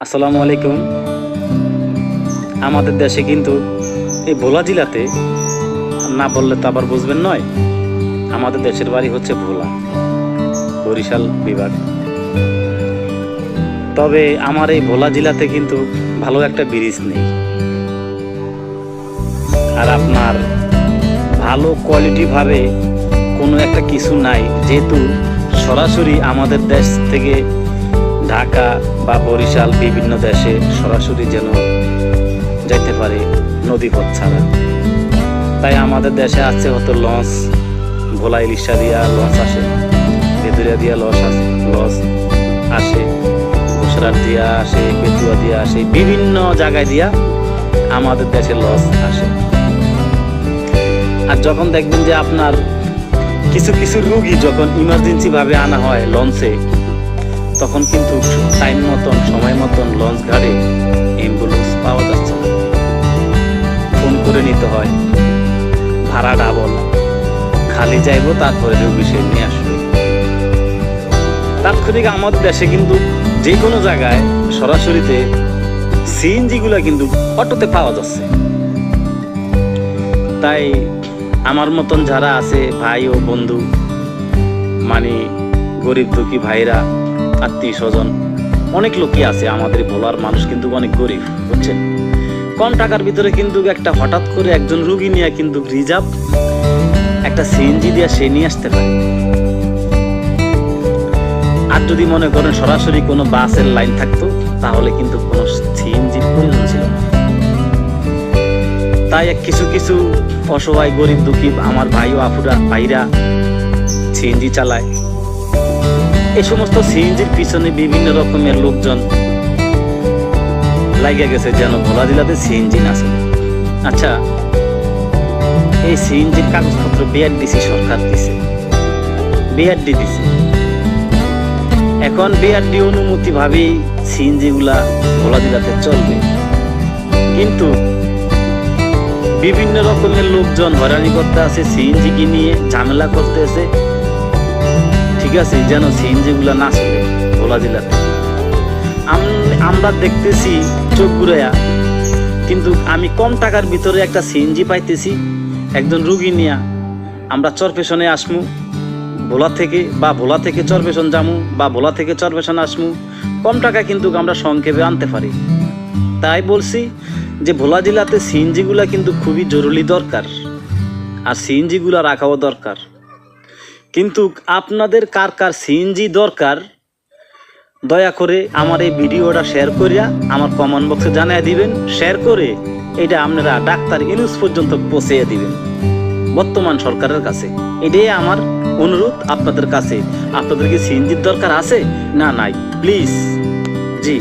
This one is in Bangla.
আসসালামু আলাইকুম। আমাদের দেশে কিন্তু এই ভোলা জেলাতে না বললে তো আবার বুঝবেন নয়, আমাদের দেশের বাড়ি হচ্ছে ভোলা, বরিশাল বিভাগ। তবে আমার এই ভোলা জেলাতে কিন্তু ভালো একটা ব্রিজ নেই। আর আপনার ভালো কোয়ালিটি ভাবে কোনো একটা কিছু নাই, যেহেতু সরাসরি আমাদের দেশ থেকে ঢাকা বা বরিশাল বিভিন্ন দেশে সরাসরি যেন যাইতে পারে নদীপথ ছাড়া। তাই আমাদের দেশে আছে হয়তো লঞ্চ, ভোলা ইলিশা দিয়া লঞ্চ আসে বেদুরিয়া দিয়া লঞ্চ আসে লঞ্চ আসে ঘোষরাট দিয়া আসে বেতুয়া দিয়া আসে, বিভিন্ন জায়গায় দিয়া আমাদের দেশে লঞ্চ আসে। আর যখন দেখবেন যে আপনার কিছু কিছু রুগী যখন ইমার্জেন্সিভাবে আনা হয় লঞ্চে তখন কিন্তু টাইম মতন, সময় মতন লঞ্চ ঘাটে অ্যাম্বুলেন্স পাওয়া যাচ্ছে না। ফোন করে নিতে হয়, ভাড়া ডাবল খালি যাইবো, তারপরে রুগী সে নিয়ে আসবে। তাৎক্ষণিক আমাদের দেশে কিন্তু যে কোনো জায়গায় সরাসরিতে সিএনজিগুলো কিন্তু অটোতে পাওয়া যাচ্ছে। তাই আমার মতন যারা আছে, ভাই ও বন্ধু মানে গরিব দুঃখী ভাইরা আত্মীয় স্বজন। অনেক লোকই আছে আমাদের ভোলার মানুষ কিন্তু অনেক গরিব, বুঝছেন? কম টাকার ভিতরে কিন্তু একটা হঠাৎ করে একজন রুগী নিয়ে কিন্তু রিজার্ভ একটা সিএনজি দিয়ে সে নিয়ে আসতে পারে। আর যদি মনে করেন সরাসরি কোনো বাসের লাইন থাকতো, তাহলে কিন্তু কোনো সিএনজির প্রয়োজন ছিল তাই এক কিছু কিছু অসহায়, গরিব, দুঃখী আমার ভাই ও আপুরা, ভাইরা সিএনজি চালায়। এই সমস্ত সিএনজির পিছনে বিভিন্ন রকমের লোকজন লাগিয়ে গেছে যেন ভোলা জেলাতে সিএনজি না আচ্ছা এই সিএনজির কাগজপত্র বিআরডিসি সরকার দিছে। বিআরডি দিছে। এখন বিআরডি অনুমতি ভাবেই সিএনজি গুলা ভোলা জেলাতে চলবে। কিন্তু বিভিন্ন রকমের লোকজন হয়রানি করতে আছে সিএনজি নিয়ে ঝামেলা করতেছে ঠিক আছে, যেন সিএনজি গুলা না চলে ভোলা জেলাতে। আমরা দেখতেছি চোখ ঘুরাইয়া। কিন্তু আমি কম টাকার ভিতরে একটা সিএনজি পাইতেছি, একজন রুগী নিয়া। আমরা চরপেশনে আসমু, ভোলা থেকে বা ভোলা থেকে চরপেশন যামু, বা ভোলা থেকে চরপেশন আসমু, কম টাকা কিন্তু আমরা সংক্ষেপে আনতে পারি। তাই বলছি যে ভোলা জেলাতে সিএনজি গুলা কিন্তু খুবই জরুরি দরকার, আর সিএনজি গুলা রাখাও দরকার। কিন্তু আপনাদের কার কার সিএনজি দরকার, দয়া করে আমার এই ভিডিওটা শেয়ার করিয়া আমার কমেন্ট বক্সে জানিয়ে দিবেন। শেয়ার করে এটা আপনারা ডাক্তার ইউনুস পর্যন্ত পৌঁছে দিবেন, বর্তমান সরকারের কাছে। এটাই আমার অনুরোধ আপনাদের কাছে। আপনাদের কি সিএনজির দরকার আছে? না, নাই। প্লিজ জি।